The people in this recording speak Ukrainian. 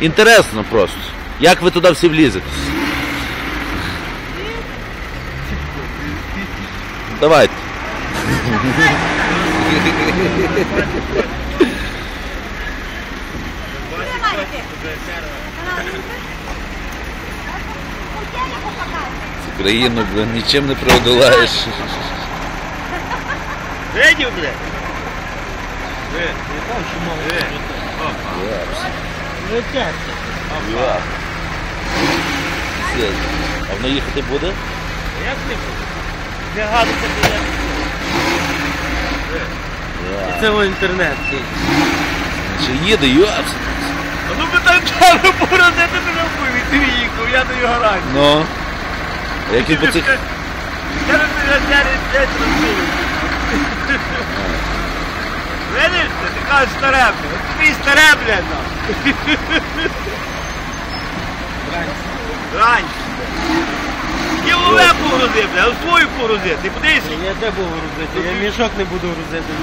Інтересно просто. Як ви туди всі влізете? Давайте. Цю країну, блин, нічим не преодолаєш. Видів, Блядь? Пиздец. А воно їхати буде? Як не буде? Не гадиться, блядь. Це в інтернет. Чи їде, йоп. А ну би так чару поразити робив, і ти їхав, я даю гарантію. Ну. А Як він по цих. Я не знаю, блядь, розбив. Видиш, ти кажеш старе, блядь. Твій старе, блядь. Раніше. Я лове погрузив, а свою погрузив. Ти подивися. Я де буду розити. Я мішок не буду грузити.